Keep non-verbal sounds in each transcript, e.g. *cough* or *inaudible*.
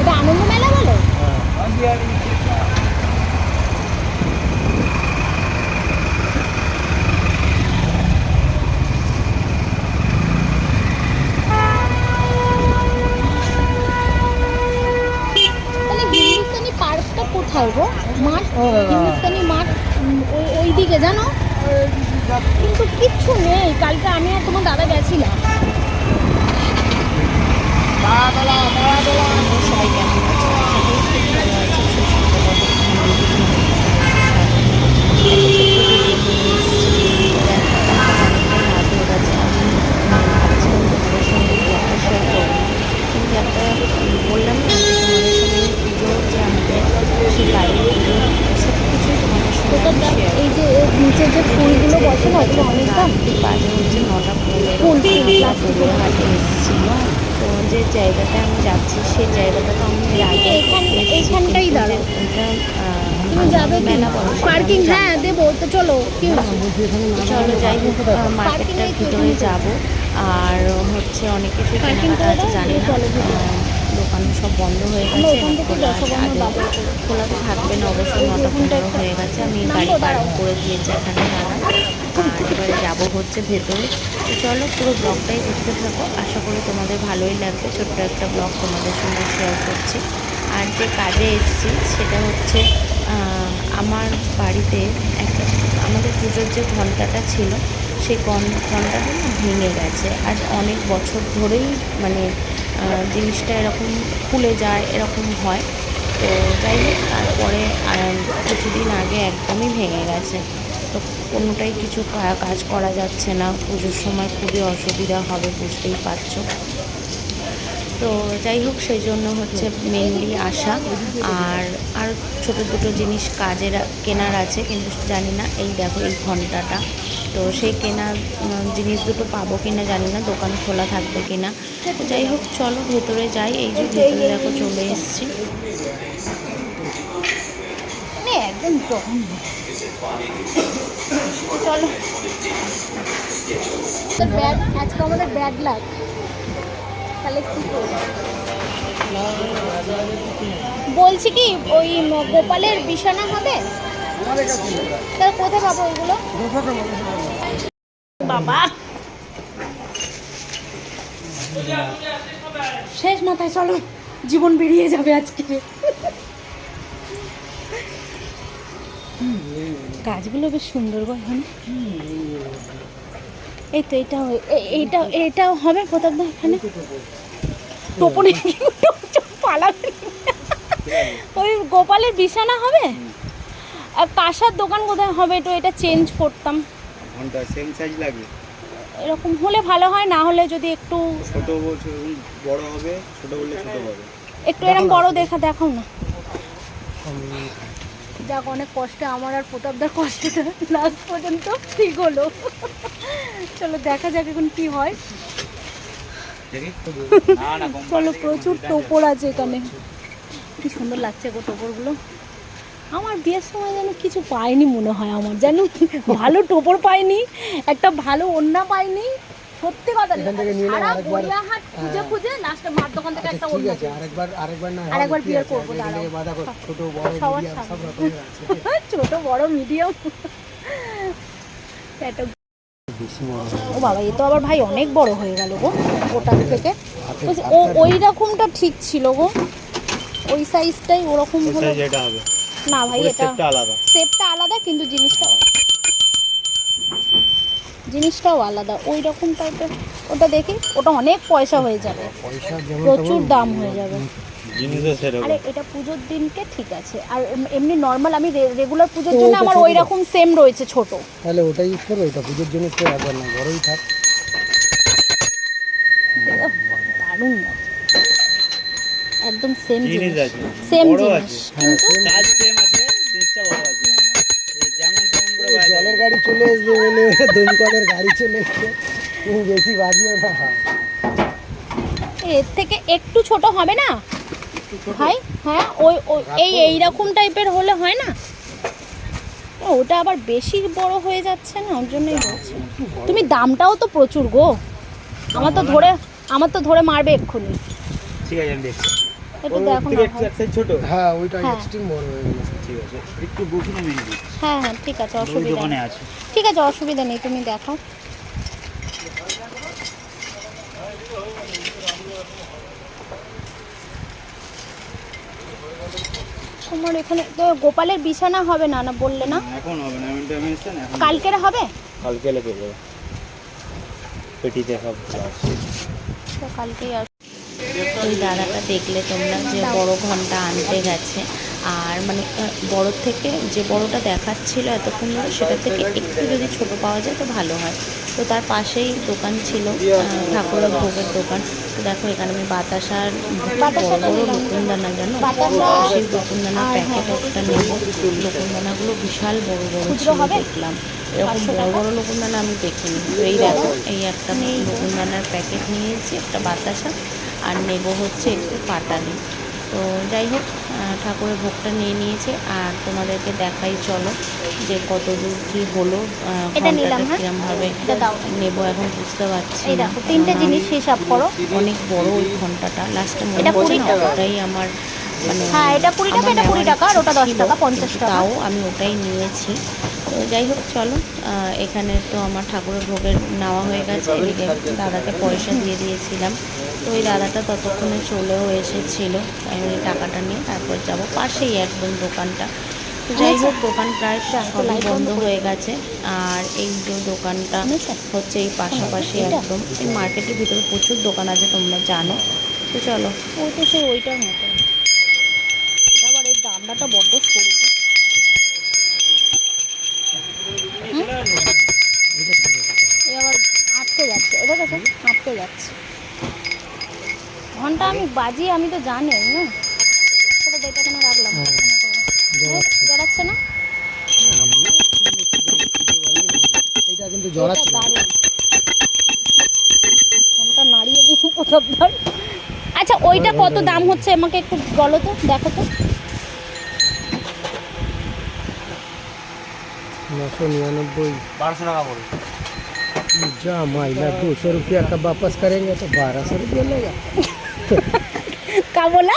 এটা আনন্দ মেলা বলো? কোথায় গো? মাঠ হিন্দুস্তানি মাঠ ওই ওই দিকে জানো? কিন্তু কিচ্ছু নেই। কালকে আমি আর তোমার দাদা গেছিলাম। সবাই কেমন আছে আশা করি খুব ভালো আছে সুস্থ আছে। কিন্তু একটা বললাম না যে তোমাদের সঙ্গে পুজো যে আমাদের সেই বাড়ির পুজো সব কিছুই তোমাদের সঙ্গে আমি share এই যে এর নিচে যে ফুলগুলো বসে না ওগুলো অনেক দাম রাত্রি বাজে হচ্ছে নটা পনেরো ফুল, ফুল, আমরা plastic পুজোর হাটে এসেছি জায়গাটায় আমি যাচ্ছি সেই জায়গাটা তো আমি আগে এখান- এসেছি, এইখানটাই কিন্তু দাঁড়াও। তুমি যাবে মেলা পার্কিং হ্যাঁ দেবো তো চলো চলো যাই হোক। মার্কেটটার ভিতরে যাব। আর হচ্ছে অনেক কিছু কেনাকাটা আছে জানি না। দোকান সব বন্ধ হয়ে গেছে খোলা আগে খোলা তো থাকবে না অবশ্যই নটা পনেরো হয়ে গেছে আমি গাড়ি পার্ক করে দিয়েছি এখানে আর এবারে যাব হচ্ছে ভেতরে। তো চলো পুরো ব্লগটাই দেখতে থাকো। আশা করি তোমাদের ভালোই লাগবে। ছোট্ট একটা ব্লগ তোমাদের সঙ্গে শেয়ার করছি। আর যে কাজে এসেছি সেটা হচ্ছে আমার বাড়িতে একটা আমাদের পুজোর যে ঘন্টাটা ছিল সেই ঘন- ঘন্টাটা না ভেঙে গেছে। আর অনেক বছর ধরেই মানে জিনিসটা এরকম খুলে যায়, এরকম হয়। তো যাই হোক, তারপরে কিছুদিন আগে একদমই ভেঙে গেছে। তো কোনোটাই কিছু কাজ করা যাচ্ছে না। পুজোর সময় খুবই অসুবিধা হবে, বুঝতেই পারছ। তো যাই হোক, সেই জন্য হচ্ছে মেনলি আসা আর আর ছোট দুটো জিনিস কাজের কেনার আছে, কিন্তু জানি না, এই দেখো এই ঘন্টাটা। তো সেই উম, জিনিস দুটো পাবো কিনা জানি না দোকান খোলা থাকবে কিনা। তো যাই হোক চলো ভেতরে যাই এই যে ভেতরে দেখো চলে এসেছি। একদম চলো। ব্যাড আজকে আমাদের ব্যাড লাগ তাহলে কি বলছি কি ওই গোপালের বিছানা হবে? তাহলে কোথায় পাবো ওইগুলো? বাবা। শেষ মাথায় চলো জীবন বেরিয়ে যাবে আজকে। গাছগুলো বেশ সুন্দর গো এখানে। এই তো এটা হয়ে- এ- এইটা এটাও হবে প্রতাপ দা এখানে? টোপনে পালাবে ওই গোপালের বিছানা হবে? আর কাঁসার দোকান কোথায় হবে তো এটা চেঞ্জ করতাম। ঘণ্টা সেম সাইজ লাগবে? এরকম হলে ভালো হয় না হলে যদি একটু ছোট বলছে বড় হবে ছোট বললে ছোট হবে। একটু এরকম বড় দেখা দেখাও না। যাক অনেক কষ্টে আমার আর প্রতাপদার কষ্টটা লাস্ট পর্যন্ত ঠিক হলো। চলো দেখা যাক এখন কি হয়। না না চলো প্রচুর টোপর আছে এখানে। কি সুন্দর লাগছে গো টোপরগুলো। আমার বিয়ের সময় যেন কিছু পাইনি মনে হয় আমার যেন ভালো টোপর পাইনি একটা ভালো ওন্না পাইনি। সত্যি কথা সারা গড়িয়াহাট খুঁজে খুঁজে লাস্টে মার দোকান থেকে একটা ঠিক ওন্না আছে আরেকবার আরেকবার না আরেকবার কি করব, আগে দাঁড়াও। এদিকে বাঁধা কর, ছোট বড় সবার মিডিয়াম সব রকমের আছে। *laughs* ছোট বড় মিডিয়াম। ও বাবা এ তো আবার ভাই অনেক বড় হয়ে গেল গো ওটার থেকে। বলছি, ও ওই রকমটা ঠিক ছিল গো। ওই সাইজটাই ওরকম হলো। না ভাই এটা শেপটা আলাদা। শেপটা আলাদা কিন্তু জিনিসটা জিনিসটাও আলাদা ওই রকম টাইপের ওটা দেখি ওটা অনেক পয়সা হয়ে যাবে। প্রচুর দাম হয়ে যাবে। আরে এটা পুজোর দিনকে ঠিক আছে। আর এমনি নর্মাল আমি রেগুলার পুজোর জন্য আমার ওই রকম সেম রয়েছে ছোট। তাহলে ওটা ইউজ করো এটা পুজোর জন্য তো একবার না ঘরেই থাক। দারুণ। একদম সেম জিনিস সেম বড় জিনিস। কাজ সেম আছে। জিনিসটা বড় আছে। জলের গাড়ি চলে আসবে বলে দমকলের গাড়ি চলে এসছে তুমি বেশি বাজিও না। এর থেকে একটু ছোট হবে না? ভাই হ্যাঁ ওই ওই এই এই রকম টাইপের হলে হয় না? ওটা আবার বেশি বড় হয়ে যাচ্ছে না? ওর জন্যই বলছি। তুমি দামটাও তো প্রচুর গো। আমার তো ধরে আমার তো ধরে মারবে এক্ষুনি। ঠিক আছে আমি দেখছি। একটু দেখো না হয়। ছোট? হ্যাঁ ওইটা হ্যাঁ। এক্সট্রিম বড় হয়ে গেল ঠিক আছে। একটু বসুন আমি হ্যাঁ হ্যাঁ ঠিক আছে অসুবিধা দোকানে আছে। ঠিক আছে অসুবিধা নেই তুমি দেখো। তোমার এখানে তো গোপালের বিছানা হবে না না বললে না? এখন হবে না আমি ডাইমেনশন এখন কালকের হবে? কালকে এলে যাবে। পেটি দেখা তো কালকেই আস ওই দাদাটা দেখলে তোমরা যে বড় ঘণ্টা আনতে গেছে। আর মানে বড় থেকে যে বড়টা দেখাচ্ছিল এতক্ষণ ধরে সেটা থেকে একটু যদি ছোট পাওয়া যায় তো ভালো হয়। তো তার পাশেই দোকান ছিল ঠাকুরের ভোগের দোকান। তো দেখো এখানে আমি বাতাসার বড় বড়। লকুনদানা জানো? সেই লকুনদানার প্যাকেট। একটা নেব। লকুনদানাগুলো বিশাল বড় বড় ছিল দেখলাম। এরকম বড়? বড় লকুনদানা আমি দেখিনি। এই দেখো এই একটা লকুনদানার প্যাকেট নিয়েছি একটা বাতাসা। আর নেব হচ্ছে একটু পাটালি তো যাই হোক ঠাকুরের ভোগটা নিয়ে নিয়েছে আর তোমাদেরকে দেখাই চলো যে কত দূর কী হলো হ্যাঁ? কিরমভাবে। নেব এখন বুঝতে পারছি তিনটে জিনিস হিসাব করো অনেক বড় ওই ঘন্টাটা লাস্টে মনে কুড়ি না। ওটাই আমার মানে হ্যাঁ, এটা কুড়ি টাকা, এটা কুড়ি টাকা, আর ওটা দশ টাকা, পঞ্চাশ টাকা। তাও আমি ওটাই নিয়েছি তো যাই হোক চলো। এখানে তো আমার ঠাকুরের ভোগের নেওয়া হয়ে গেছে। এদিকে দাদাকে পয়সা দিয়ে দিয়েছিলাম। তো ওই দাদাটা ততক্ষণে চলেও এসেছিল। আমি ওই টাকাটা নিয়ে তারপর যাব পাশেই একদম দোকানটা। তো যাই হোক দোকান প্রায় সবই বন্ধ হয়ে গেছে। আর এই যে দোকানটা হচ্ছে এই পাশাপাশি একদম। এই মার্কেটের ভিতরে প্রচুর দোকান আছে তোমরা জানো। তো চলো। ওই তো সেই ওইটার মতো। আবার এই দামটা বড্ড সরু গো। হুম? এ আবার আটকে যাচ্ছে এটা ঘুরতে যাচ্ছি। ঘণ্টা আমি বাজি আমি তো জানি না? সেটা কেন রাখলাম? জড়াচ্ছে। না? ঘণ্টা নাড়িয়ে দিই আচ্ছা ওইটা কত দাম হচ্ছে? আমাকে একটু বলো তো দেখো তো। নশো নিরানব্বই। বারোশো টাকা পড়বে। जा माइला दो सौ रुपया का वापस करेंगे तो बारह सौ रुपया लेगा *laughs* কা বলা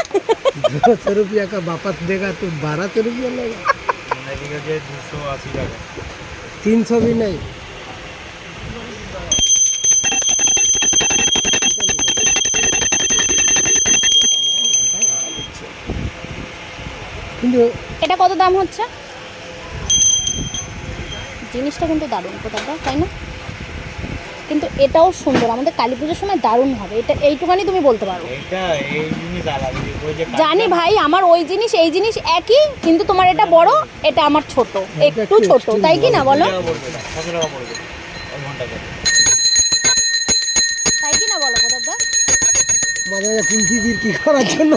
दो सौ रुपया का वापस देगा तो बारह सौ रुपया लेगा এদিকে যে দুশো আশি টাকা तीन सौ भी नहीं কিন্তু এটা কত দাম হচ্ছে জিনিসটা কিন্তু দারুণ কোথাটা তাই না কিন্তু এটাও সুন্দর। আমাদের কালী পুজোর সময় দারুণ হবে। এটা এইটুখানি তুমি বলতে পারো। এইটা এই জিনিস আলাদা। ওই যে জানি ভাই আমার ওই জিনিস এই জিনিস একই কিন্তু তোমার এটা বড় এটা আমার ছোট। একটু ছোট তাই কি না বলো। তাই কি না বলো কোথাটা মাঝে মাঝে কুলফি বিক্রি করার জন্য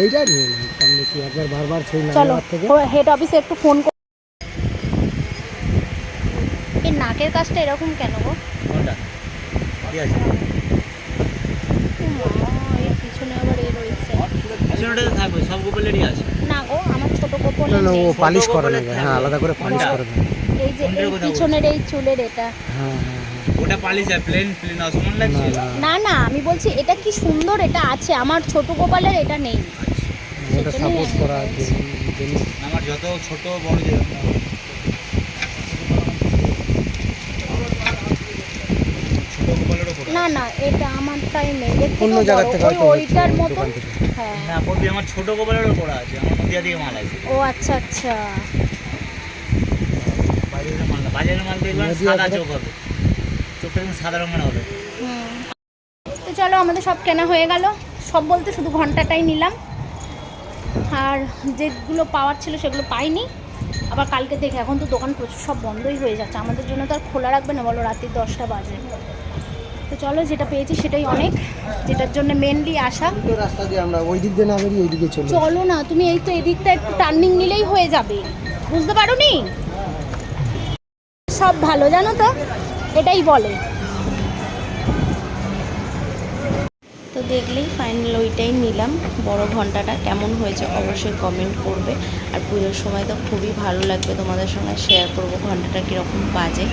এইটা নিয়ে একবার বারবার সেই চলো নাম্বার থেকে হেড অফিসে একটু ফোন কর এই নাকের কাজটা এরকম কেন গো? পিছনে আবার এ রয়েছে। পিছনেটাতে থাকবে সব গোপালেরই আছে। না গো আমার ছোট গোপন না ও পালিশ করে হ্যাঁ আলাদা করে পালিশ? করে এই যে পিছনের এই চুলের এটা। হ্যাঁ হ্যাঁ হ্যাঁ। ওটা পালিশ আর প্লেন প্লেন অসমান না লাগছে? না। আমি বলছি এটা কি সুন্দর? এটা আছে আমার ছোট গোপালের এটা নেই। ওটা করা। আমার যত ছোট বড় ছোট গোপালেরও করা না না এটা আমারটাই নেই এর অন্য জায়গা থেকে হয়তো ওইটার মতো হ্যাঁ। না প্রতি আমার ছোট গোপালেরও করা আছে আমার মাল ও আচ্ছা আচ্ছা। বাজারের মাল বাজারের মাল দেখবেন সাদা চোখ হবে। চোখটা কিন্তু সাদা রঙের হবে। তো চলো আমাদের সব কেনা হয়ে গেল। সব বলতে শুধু ঘন্টাটাই নিলাম। আর যেগুলো পাওয়ার ছিল সেগুলো পাইনি। আবার কালকে দেখে এখন তো দোকান প্রচুর সব বন্ধই হয়ে যাচ্ছে। আমাদের জন্য তো আর খোলা রাখবে না বলো রাত্রি দশটা বাজে। তো চলো যেটা পেয়েছি সেটাই অনেক। যেটার জন্য মেনলি আসা রাস্তা দিয়ে আমরা ওই দিক দিয়ে না বেরিয়ে ওই দিকে চলো চলো না তুমি এই তো এদিকটা একটু টার্নিং নিলেই হয়ে যাবে। বুঝতে পারো নি সব ভালো জানো তো? এটাই বলে। তো দেখলেই ফাইনাল ওইটাই নিলাম। বড় ঘন্টাটা কেমন হয়েছে অবশ্যই কমেন্ট করবে। আর পুজোর সময় তো খুবই ভালো লাগবে তোমাদের সঙ্গে শেয়ার করব ঘন্টাটা কীরকম বাজে।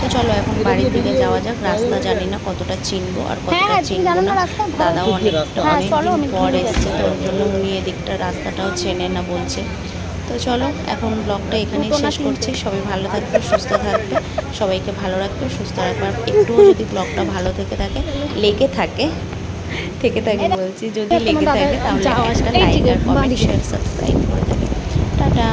তো চলো এখন বাড়ির দিকে যাওয়া যাক। রাস্তা জানি না কতটা চিনবো আর কতটা হ্যাঁ, চিনবো না। না রাস্তা? দাদাও অনেক হ্যাঁ, অনেকদিন আমি পর এসছে তো ওর জন্য উনি এদিকটা রাস্তাটাও চেনে না বলছে। তো চলো এখন ব্লগটা এখানেই শেষ করছি। সবাই ভালো থাকবে সুস্থ থাকবে। সবাইকে ভালো রাখবে সুস্থ রাখবে। আর একটুও যদি ব্লগটা ভালো থেকে থাকে লেগে থাকে থেকে থাকে বলছি যদি লেগে থাকে তাহলে একটা লাইক আর কমেন্ট শেয়ার সাবস্ক্রাইব করে দেবে। টাটা।